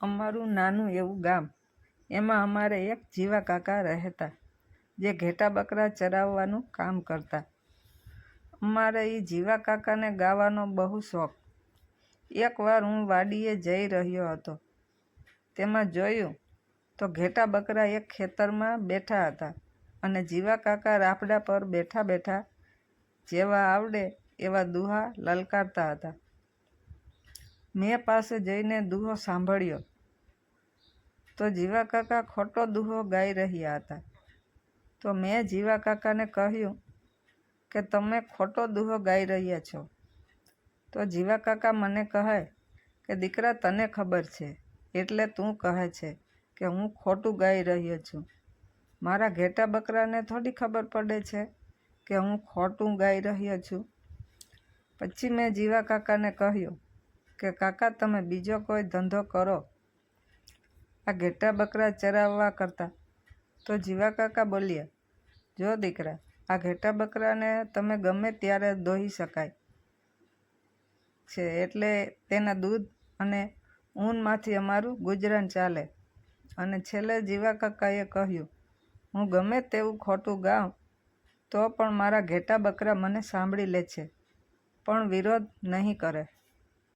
અમારું નાનું એવું ગામ. એમાં અમારે એક જીવા કાકા રહેતા, જે ઘેટા બકરા ચરાવવાનું કામ કરતા. અમારે એ જીવા કાકાને ગાવાનો બહુ શોખ. એકવાર હું વાડીએ જઈ રહ્યો હતો. તેમાં જોયું તો ઘેટા બકરા એક ખેતરમાં બેઠા હતા અને જીવા કાકા રાફડા પર બેઠા બેઠા જેવા આવડે એવા દુહા લલકારતા હતા. મેં પાસે જઈને દુહો સાંભળ્યો. તો જીવા કાકા ખોટો દુહો ગાઈ રહ્યા હતા. તો મેં જીવા કાકાને કહ્યું કે, તમે ખોટો દુહો ગાઈ રહ્યા છો. તો જીવા કાકા મને કહે કે, દીકરા, તને ખબર છે. એટલે તું કહે છે કે, હું ખોટું ગાઈ રહ્યો છું. મારા ઘેટા બકરાને થોડી ખબર પડે છે કે, હું ખોટું ગાઈ રહ્યો છું. પછી મેં જીવા કાકાને કહ્યું કે, કાકા, તમે બીજો કોઈ ધંધો કરો. આ ઘેટા બકરા ચરાવવા કરતાં. તો જીવા કાકા બોલ્યા, જો દીકરા, આ ઘેટા બકરાને તમે ગમે ત્યારે દોહી શકાય છે એટલે તેના દૂધ અને ઊનમાંથી અમારું ગુજરાન ચાલે. અને છેલ્લે જીવા કાકાએ કહ્યું, હું ગમે તેવું ખોટું ગાઉં, તો પણ મારા ઘેટા બકરા મને સાંભળી લે છે, પણ વિરોધ નહીં કરે.